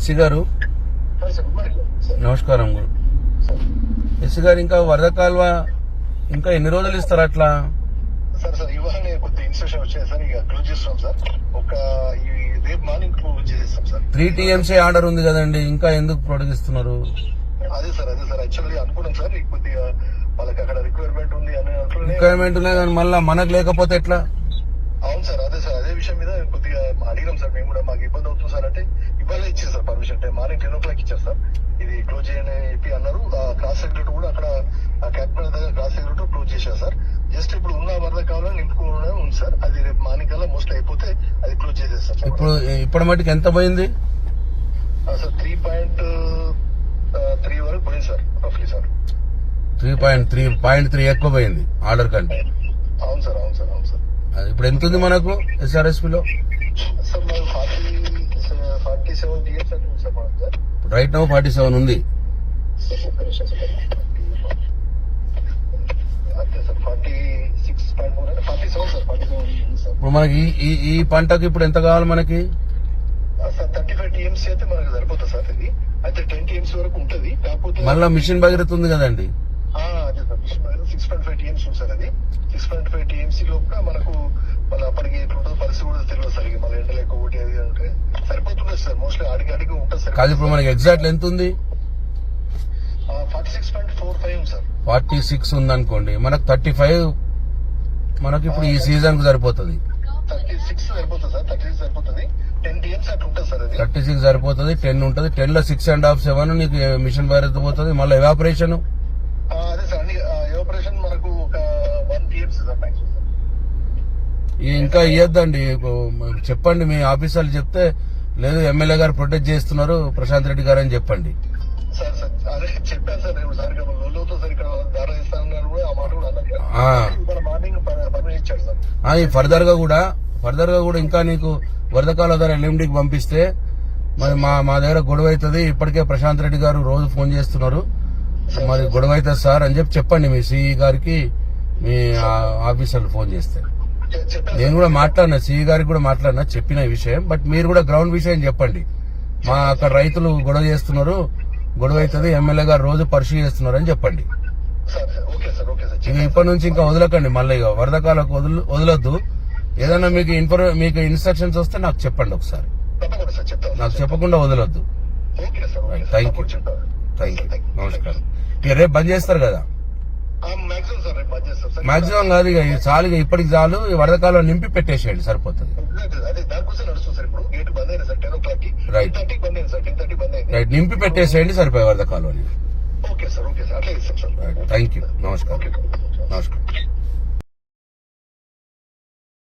SC గారు. నమస్కారం sir SC గారు ఇంకా వరద కాలువ ఇంకా ఎన్ని రోజులు ఇస్తారు అట్లా? సార్ సార్ ఇవాళనే కొద్ది ఇన్స్ట్రక్షన్ వచ్చాయి సార్ ఇక క్లోజ్ చేస్తాం సార్. ఒక ఈ రేపు మార్నింగ్ క్లోజ్ చేసేస్తాం సార్. త్రీ టీఎంసీ ఆర్డర్ ఉంది కదండి ఇంకా ఎందుకు పొడిగిస్తున్నారు అదే సార్ అదే సార్ యాక్చువల్లీ అనుకున్నాం సార్ కొద్దిగా వాళ్ళకి అక్కడ రిక్వైర్మెంట్ ఉంది అనే రిక్వైర్మెంట్ ఉన్నాయి కానీ మళ్ళీ మనకు లేకపోతే ఎట్లా? అవును సార్ అదే సార్ అదే విషయం మీద కొద్దిగా అడిగినాం సార్ మేము కూడా మాకు ఇబ్బంది అవుతుంది సార్ అంటే ఇవాళ ఇచ్చారు సార్ పర్మిషన్ అంటే మార్నింగ్ టెన్ ఓ క్లాక్ ఇచ్చారు సార్. ఇది క్లోజ్ చేయని చెప్పి అన్నారు. ఆ క్లాస్ సెక్రటరీ కూడా అక్కడ క్యాపిటల్ దగ్గర క్లాస్ సెక్రటరీ క్లోజ్ చేశారు సార్. జస్ట్ ఇప్పుడు ఉన్న వరద కావాలని నింపుకోవడం ఉంది సార్. అది రేపు మార్నింగ్ కల్లా మోస్ట్ అయిపోతే అది క్లోజ్ చేసేస్తారు సార్. ఇప్పుడు ఇప్పటి మట్టుకు ఎంత పోయింది? సార్ త్రీ పాయింట్ త్రీ వరకు పోయింది sir రఫ్లీ sir. Three point three point three ఎక్కువ పోయింది ఆర్డర్ కంటే. అవును సార్ అవును సార్ అవును సార్. ఇప్పుడు ఎంత ఉంది మనకు SRSP right now forty seven ఉంది ఇప్పుడు మనకి ఈ- ఈ పంటకు ఇప్పుడు ఎంత కావాలి మనకి? థర్టీ ఫైవ్ టీఎంసీ అయితే మనకు సరిపోతుంది సార్ ఇది అయితే టెన్ టీఎంసీ వరకు ఉంటుంది కాకపోతే మళ్ళా మిషన్ భగీరథ ఉంది కదండి. అదే sir six point five TMC ఉంది సార్ అది. సిక్స్ పాయింట్ ఫైవ్ టీఎంసీ లోపల మనకు మళ్ళీ అప్పటికి ఎట్లుంటుందో పరిస్థితి కూడా తెలియదు సార్. ఇక మళ్ళీ ఎండలు ఎక్కువ ఒకటి అది అంటే సరిపోతుంది సార్. మోస్ట్లీ అడిగి అడిగి ఉంటుంది సార్. కాదు ఇప్పుడు మనకి ఎగ్జాక్ట్ ఎంత ఉంది. Forty six point four five sir. Forty six ఉంది అనుకోండి మనకు థర్టీ ఫైవ్ మనకి ఇప్పుడు ఈ సీజన్కు సరిపోతుంది. థర్టీ సిక్స్ సరిపోతుంది సార్. థర్టీ సిక్స్ సరిపోతుంది. టెన్ టీఎంసీ అట్లా ఉంటుంది సార్ థర్టీ సిక్స్ సరిపోతుంది టెన్ ఉంటుంది. టెన్లో సిక్స్ అండ్ హాఫ్ సెవెన్ నీకు మిషన్ భగీరథ పోతుంది మళ్ళీ ఎవాపరేషన్ ఇంకా ఇవ్వద్దండి చెప్పండి మీ ఆఫీసర్లు చెప్తే లేదు ఎమ్మెల్యే గారు ప్రొటెక్ట్ చేస్తున్నారు ప్రశాంత్ రెడ్డి గారు అని చెప్పండి. ఫర్దర్గా కూడా ఫర్దర్గా కూడా ఇంకా నీకు వరదకాల ద్వారా ఎల్ఎండికి పంపిస్తే మరి మా మా దగ్గర గొడవ అవుతుంది. ఇప్పటికే ప్రశాంత్ రెడ్డి గారు రోజు ఫోన్ చేస్తున్నారు. మరి గొడవ అవుతుంది సార్ అని చెప్పి చెప్పండి మీ సిఈ గారికి మీ ఆఫీసర్లు ఫోన్ చేస్తే. నేను కూడా మాట్లాడినా సిఈ గారికి కూడా మాట్లాడినా చెప్పిన విషయం. బట్ మీరు కూడా గ్రౌండ్ విషయం చెప్పండి. మా అక్కడ రైతులు గొడవ చేస్తున్నారు. గొడవ అవుతుంది. ఎమ్మెల్యే గారు రోజు పరిశీ చేస్తున్నారు అని చెప్పండి. ఇక ఇప్పటి నుంచి ఇంకా వదలకండి. మళ్ళీ ఇక వరదకాలకు వదలు వదలొద్దు. ఏదైనా మీకు ఇన్ఫర్ మీకు ఇన్స్ట్రక్షన్స్ వస్తే నాకు చెప్పండి ఒకసారి. నాకు చెప్పకుండా వదలొద్దు. తప్పకుండా చెప్తాను. థ్యాంక్ యూ నమస్కారం. ఇక రేపు బంద్ చేస్తారు కదా. మాక్సిమం కాదు ఇక చాలు ఇక ఇప్పటికి చాలు. ఈ వరదకాలం నింపి పెట్టేసేయండి సరిపోతుంది. అయింది రైట్ నింపి పెట్టేసేయండి సరిపోయే ఇస్తాం సార్. థ్యాంక్ యూ నమస్కారం. నమస్కారం.